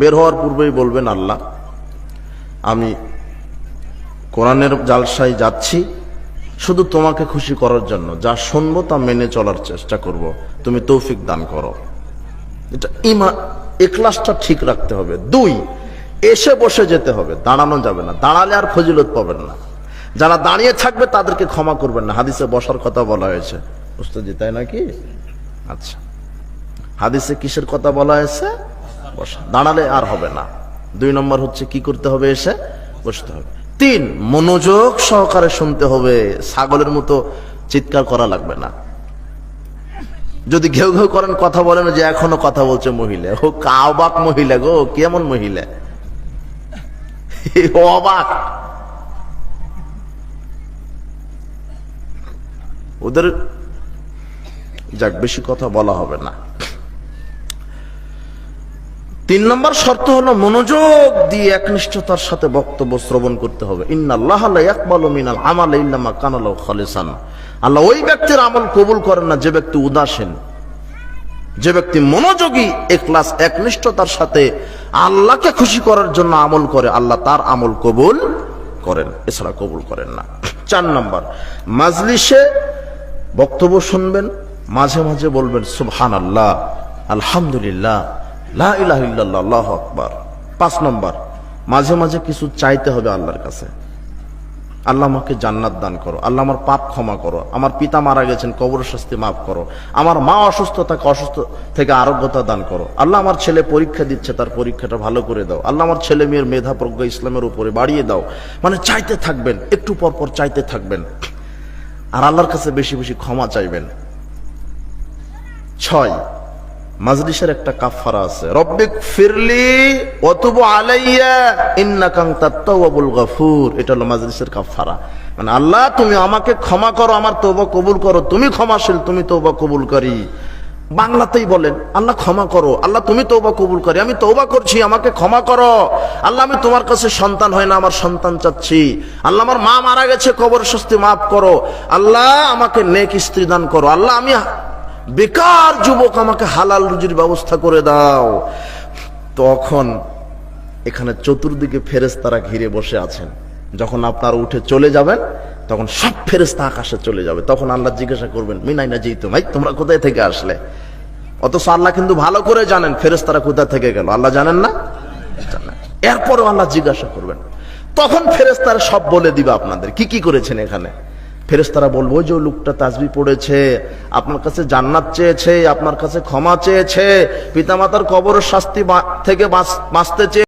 বের হওয়ার পূর্বেই বলবেন, আল্লাহ, আমি কোরআনের জালসায় যাচ্ছি, শুধু তোমাকে খুশি করার জন্য। যা শুনব তা মেনে চলার চেষ্টা করব। তুমি তৌফিক দান করো। এটা ইমা এক্লাসটা ঠিক রাখতে হবে। দুই, এসে বসে যেতে হবে। দাঁড়ানো যাবে না। দাঁড়ালে আর ফজিলত পাবেন না। যারা দাঁড়িয়ে থাকবে, তাদেরকে ক্ষমা করবেন না। হাদিসে বসার কথা বলা হয়েছে। বুঝতে তাই নাকি? আচ্ছা। হাদিসে কিসের কথা বলা হয়েছে? বসা। দাঁড়ালে আর হবে না। দুই নম্বর হচ্ছে কি করতে হবে এসে? বসতে হবে। তিন, মনোযোগ সহকারে শুনতে হবে। ছাগলের মতো চিৎকার করা লাগবে না। যদি ঘেউ ঘেউ করেন, কথা বলেন যে এখনও কথা বলছে মহিলা। ও কাবাক মহিলা গো কেমন মহিলা? অবাক। ওদের যাক, বেশি কথা বলা হবে না। তিন নম্বর শর্ত হলো মনোযোগ দিয়ে একনিষ্ঠতার সাথে বক্তব্য শ্রবণ করতে হবে। মিনাল আমাল ইল্লা মা কানা খালিসান। আল্লাহ ওই ব্যক্তির আমল কবুল করেন না, যে ব্যক্তি উদাসীন। যে ব্যক্তি মনোযোগী, এখলাস, একনিষ্ঠতার সাথে আল্লাহকে খুশি করার জন্য আমল করে, আল্লাহ তার আমল কবুল করেন, এছাড়া কবুল করেন না। চার নম্বর, মাজলিসে বক্তব্য শুনবেন, মাঝে মাঝে বলবেন সুবহান আল্লাহ আলহামদুলিল্লাহ লা ইলাহা ইল্লাল্লাহ, আল্লাহু আকবার। পাঁচ নম্বর, মাঝে মাঝে কিছু চাইতে হবে আল্লাহর কাছে। আল্লাহ আমাকে জান্নাত দান করো, আল্লাহ আমার পাপ ক্ষমা করো, আমার পিতা মারা গেছেন, কবর শাস্তি মাফ করো, আমার মা অসুস্থ থাকে, অসুস্থ থেকে আরোগ্যতা দান করো। আল্লাহ আমার ছেলে পরীক্ষা দিচ্ছে, তার পরীক্ষাটা ভালো করে দাও। আল্লাহ আমার ছেলে মেয়ের মেধা প্রজ্ঞা ইসলামের উপরে বাড়িয়ে দাও। মানে চাইতে থাকবেন, একটু পর পর চাইতে থাকবেন। আর আল্লাহর কাছে বেশি বেশি ক্ষমা চাইবেন। ছয় মাজলিসের একটা কাফারা আছে। রব্বিক ফিরলি অতুব আলাইয়া, ইন্নাকাং তাত্তাওয়াবুল গাফুর। এটা হলো মাজলিসের কাফারা মানে আল্লাহ, তুমি আমাকে ক্ষমা করো, আমার তওবা কবুল করো। তুমি ক্ষমাশীল, তুমি তওবা কবুল করি বাংলাতেই বলেন, আল্লাহ ক্ষমা করো। আল্লাহ, তুমি তৌবা কবুল করি আমি তৌবা করছি, আমাকে ক্ষমা করো। আল্লাহ, আমি তোমার কাছে সন্তান হয় না, আমার সন্তান চাচ্ছি। আল্লাহ, আমার মা মারা গেছে কবর শাস্তি মাফ করো। আল্লাহ, আমাকে নেক স্ত্রী দান করো। আল্লাহ, আমি বেকার যুবক আমাকে হালাল রুজির ব্যবস্থা করে দাও। তখন এখানে চতুর্দিকে ফেরেস্তারা ঘিরে বসে আছেন। যখন আপনারা উঠে চলে যাবেন, তখন সব ফেরেস্তা আকাশে চলে যাবে। তখন আল্লাহ জিজ্ঞাসা করবেন, মিনাই না যেই ভাই, তোমরা কোথায় থেকে আসলে? অথচ আল্লাহ কিন্তু ভালো করে জানেন ফেরেস্তারা কোথা থেকে গেল। আল্লাহ জানেন না? এরপরও আল্লাহ জিজ্ঞাসা করবেন। তখন ফেরেস্তারা সব বলে দিবে আপনাদের, কি কি করেছেন এখানে? ফেরেস্তারা বলব, ওই যে লোকটা তাজবি পড়েছে, আপনার কাছে জান্নাত চেয়েছে, আপনার কাছে ক্ষমা চেয়েছে, পিতামাতার কবর শাস্তি থেকে বাঁচ- বাঁচতে চেয়ে